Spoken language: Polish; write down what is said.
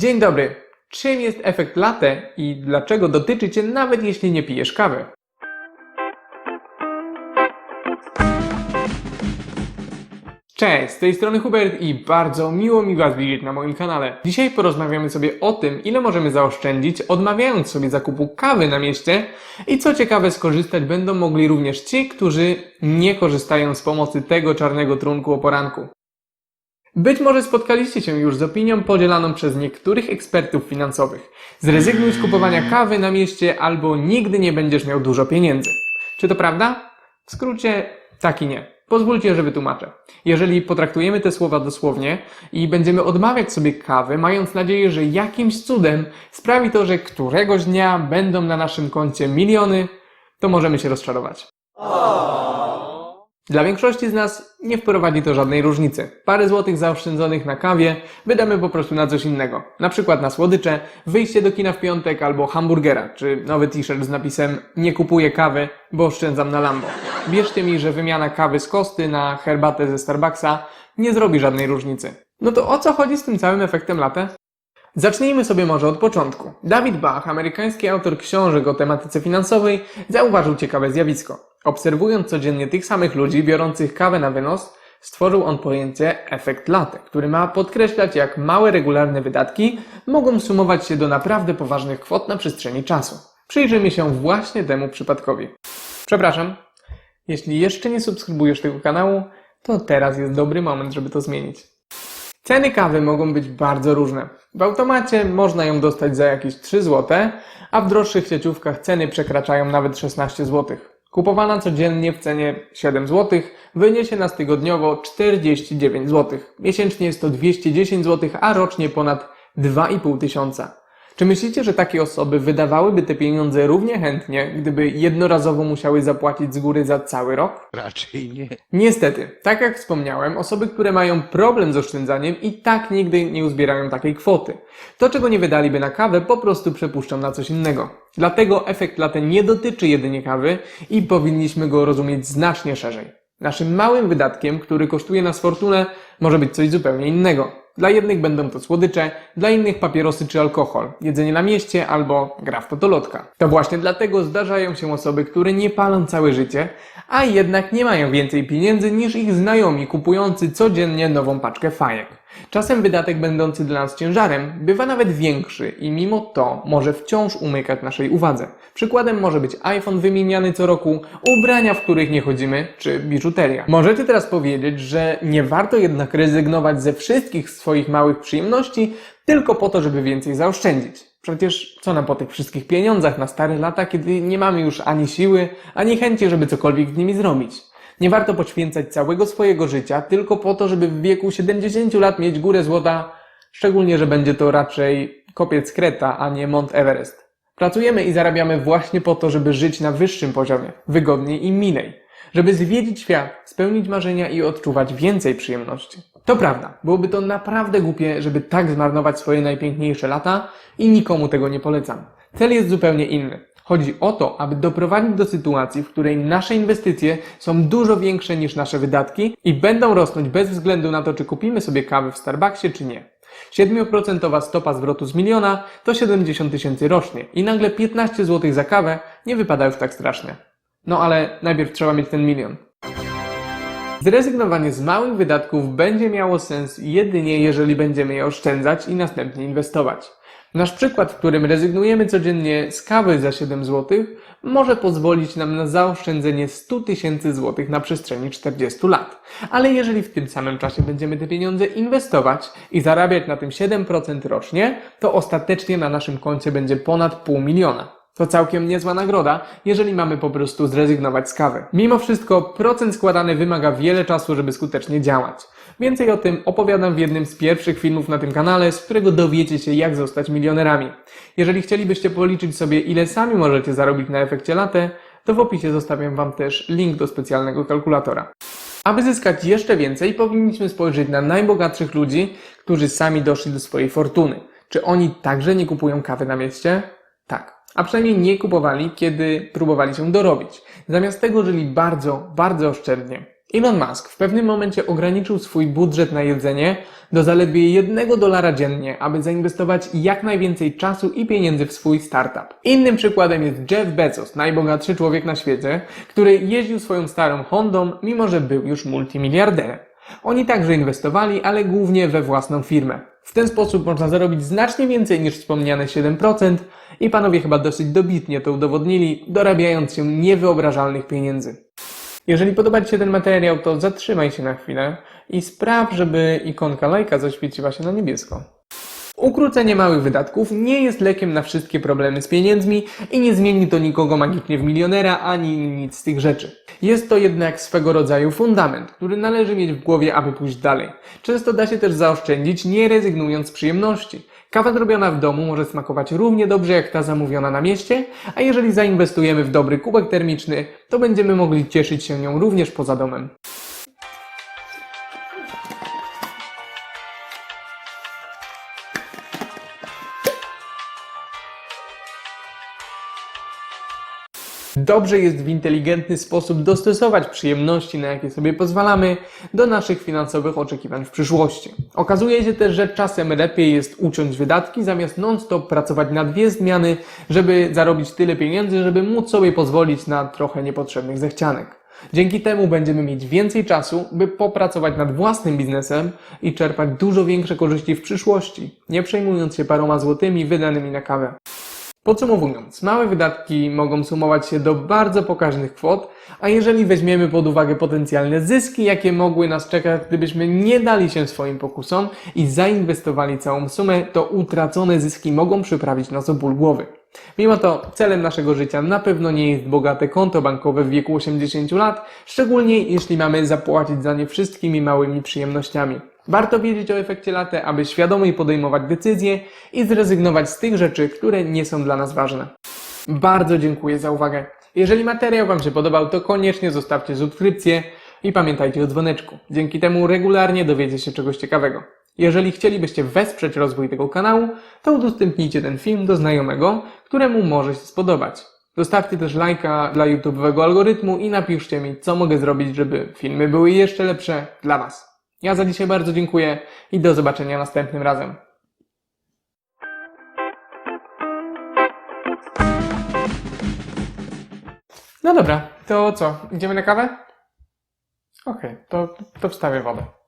Dzień dobry. Czym jest efekt latte i dlaczego dotyczy Cię nawet jeśli nie pijesz kawy? Cześć, z tej strony Hubert i bardzo miło mi Was widzieć na moim kanale. Dzisiaj porozmawiamy sobie o tym, ile możemy zaoszczędzić, odmawiając sobie zakupu kawy na mieście i co ciekawe skorzystać będą mogli również ci, którzy nie korzystają z pomocy tego czarnego trunku o poranku. Być może spotkaliście się już z opinią podzielaną przez niektórych ekspertów finansowych. Zrezygnuj z kupowania kawy na mieście albo nigdy nie będziesz miał dużo pieniędzy. Czy to prawda? W skrócie, tak i nie. Pozwólcie, że wytłumaczę. Jeżeli potraktujemy te słowa dosłownie i będziemy odmawiać sobie kawy, mając nadzieję, że jakimś cudem sprawi to, że któregoś dnia będą na naszym koncie miliony, to możemy się rozczarować. Dla większości z nas nie wprowadzi to żadnej różnicy. Parę złotych zaoszczędzonych na kawie wydamy po prostu na coś innego. Na przykład na słodycze, wyjście do kina w piątek albo hamburgera, czy nowy t-shirt z napisem nie kupuję kawy, bo oszczędzam na Lambo. Wierzcie mi, że wymiana kawy z kosty na herbatę ze Starbucksa nie zrobi żadnej różnicy. No to o co chodzi z tym całym efektem latte? Zacznijmy sobie może od początku. David Bach, amerykański autor książek o tematyce finansowej, zauważył ciekawe zjawisko. Obserwując codziennie tych samych ludzi biorących kawę na wynos, stworzył on pojęcie efekt latte, który ma podkreślać, jak małe regularne wydatki mogą sumować się do naprawdę poważnych kwot na przestrzeni czasu. Przyjrzyjmy się właśnie temu przypadkowi. Przepraszam, jeśli jeszcze nie subskrybujesz tego kanału, to teraz jest dobry moment, żeby to zmienić. Ceny kawy mogą być bardzo różne. W automacie można ją dostać za jakieś 3 zł, a w droższych sieciówkach ceny przekraczają nawet 16 zł. Kupowana codziennie w cenie 7 zł wyniesie nas tygodniowo 49 zł. Miesięcznie jest to 210 zł, a rocznie ponad 2,5 tysiąca. Czy myślicie, że takie osoby wydawałyby te pieniądze równie chętnie, gdyby jednorazowo musiały zapłacić z góry za cały rok? Raczej nie. Niestety, tak jak wspomniałem, osoby, które mają problem z oszczędzaniem i tak nigdy nie uzbierają takiej kwoty. To, czego nie wydaliby na kawę, po prostu przepuszczą na coś innego. Dlatego efekt latte nie dotyczy jedynie kawy i powinniśmy go rozumieć znacznie szerzej. Naszym małym wydatkiem, który kosztuje nas fortunę, może być coś zupełnie innego. Dla jednych będą to słodycze, dla innych papierosy czy alkohol, jedzenie na mieście albo gra w totolotka. To właśnie dlatego zdarzają się osoby, które nie palą całe życie, a jednak nie mają więcej pieniędzy niż ich znajomi kupujący codziennie nową paczkę fajek. Czasem wydatek będący dla nas ciężarem bywa nawet większy i mimo to może wciąż umykać naszej uwadze. Przykładem może być iPhone wymieniany co roku, ubrania, w których nie chodzimy, czy biżuteria. Możecie teraz powiedzieć, że nie warto jednak rezygnować ze wszystkich swoich małych przyjemności tylko po to, żeby więcej zaoszczędzić. Przecież co nam po tych wszystkich pieniądzach na stare lata, kiedy nie mamy już ani siły, ani chęci, żeby cokolwiek z nimi zrobić? Nie warto poświęcać całego swojego życia tylko po to, żeby w wieku 70 lat mieć górę złota, szczególnie, że będzie to raczej kopiec Kreta, a nie Mont Everest. Pracujemy i zarabiamy właśnie po to, żeby żyć na wyższym poziomie, wygodniej i milej. Żeby zwiedzić świat, spełnić marzenia i odczuwać więcej przyjemności. To prawda, byłoby to naprawdę głupie, żeby tak zmarnować swoje najpiękniejsze lata i nikomu tego nie polecam. Cel jest zupełnie inny. Chodzi o to, aby doprowadzić do sytuacji, w której nasze inwestycje są dużo większe niż nasze wydatki i będą rosnąć bez względu na to, czy kupimy sobie kawę w Starbucksie, czy nie. 7% stopa zwrotu z miliona to 70 tysięcy rocznie i nagle 15 zł za kawę nie wypada już tak strasznie. No ale najpierw trzeba mieć ten milion. Zrezygnowanie z małych wydatków będzie miało sens jedynie jeżeli będziemy je oszczędzać i następnie inwestować. Nasz przykład, w którym rezygnujemy codziennie z kawy za 7 zł, może pozwolić nam na zaoszczędzenie 100 tysięcy złotych na przestrzeni 40 lat. Ale jeżeli w tym samym czasie będziemy te pieniądze inwestować i zarabiać na tym 7% rocznie, to ostatecznie na naszym koncie będzie ponad pół miliona. To całkiem niezła nagroda, jeżeli mamy po prostu zrezygnować z kawy. Mimo wszystko, procent składany wymaga wiele czasu, żeby skutecznie działać. Więcej o tym opowiadam w jednym z pierwszych filmów na tym kanale, z którego dowiecie się, jak zostać milionerami. Jeżeli chcielibyście policzyć sobie, ile sami możecie zarobić na efekcie latte, to w opisie zostawiam Wam też link do specjalnego kalkulatora. Aby zyskać jeszcze więcej, powinniśmy spojrzeć na najbogatszych ludzi, którzy sami doszli do swojej fortuny. Czy oni także nie kupują kawy na mieście? Tak. A przynajmniej nie kupowali, kiedy próbowali się dorobić. Zamiast tego żyli bardzo, bardzo oszczędnie. Elon Musk w pewnym momencie ograniczył swój budżet na jedzenie do zaledwie jednego dolara dziennie, aby zainwestować jak najwięcej czasu i pieniędzy w swój startup. Innym przykładem jest Jeff Bezos, najbogatszy człowiek na świecie, który jeździł swoją starą Hondą, mimo że był już multimiliarderem. Oni także inwestowali, ale głównie we własną firmę. W ten sposób można zarobić znacznie więcej niż wspomniane 7% i panowie chyba dosyć dobitnie to udowodnili, dorabiając się niewyobrażalnych pieniędzy. Jeżeli podoba Ci się ten materiał, to zatrzymaj się na chwilę i spraw, żeby ikonka lajka zaświeciła się na niebiesko. Ukrócenie małych wydatków nie jest lekiem na wszystkie problemy z pieniędzmi i nie zmieni to nikogo magicznie w milionera ani nic z tych rzeczy. Jest to jednak swego rodzaju fundament, który należy mieć w głowie, aby pójść dalej. Często da się też zaoszczędzić, nie rezygnując z przyjemności. Kawa zrobiona w domu może smakować równie dobrze jak ta zamówiona na mieście, a jeżeli zainwestujemy w dobry kubek termiczny, to będziemy mogli cieszyć się nią również poza domem. Dobrze jest w inteligentny sposób dostosować przyjemności, na jakie sobie pozwalamy, do naszych finansowych oczekiwań w przyszłości. Okazuje się też, że czasem lepiej jest uciąć wydatki, zamiast non-stop pracować na dwie zmiany, żeby zarobić tyle pieniędzy, żeby móc sobie pozwolić na trochę niepotrzebnych zechcianek. Dzięki temu będziemy mieć więcej czasu, by popracować nad własnym biznesem i czerpać dużo większe korzyści w przyszłości, nie przejmując się paroma złotymi wydanymi na kawę. Podsumowując, małe wydatki mogą sumować się do bardzo pokaźnych kwot, a jeżeli weźmiemy pod uwagę potencjalne zyski, jakie mogły nas czekać, gdybyśmy nie dali się swoim pokusom i zainwestowali całą sumę, to utracone zyski mogą przyprawić nas o ból głowy. Mimo to celem naszego życia na pewno nie jest bogate konto bankowe w wieku 80 lat, szczególnie jeśli mamy zapłacić za nie wszystkimi małymi przyjemnościami. Warto wiedzieć o efekcie latte, aby świadomie podejmować decyzje i zrezygnować z tych rzeczy, które nie są dla nas ważne. Bardzo dziękuję za uwagę. Jeżeli materiał Wam się podobał, to koniecznie zostawcie subskrypcję i pamiętajcie o dzwoneczku. Dzięki temu regularnie dowiecie się czegoś ciekawego. Jeżeli chcielibyście wesprzeć rozwój tego kanału, to udostępnijcie ten film do znajomego, któremu może się spodobać. Zostawcie też lajka dla YouTube'owego algorytmu i napiszcie mi, co mogę zrobić, żeby filmy były jeszcze lepsze dla Was. Ja za dzisiaj bardzo dziękuję i do zobaczenia następnym razem. No dobra, to co? Idziemy na kawę? Okej, to, to wstawię wodę.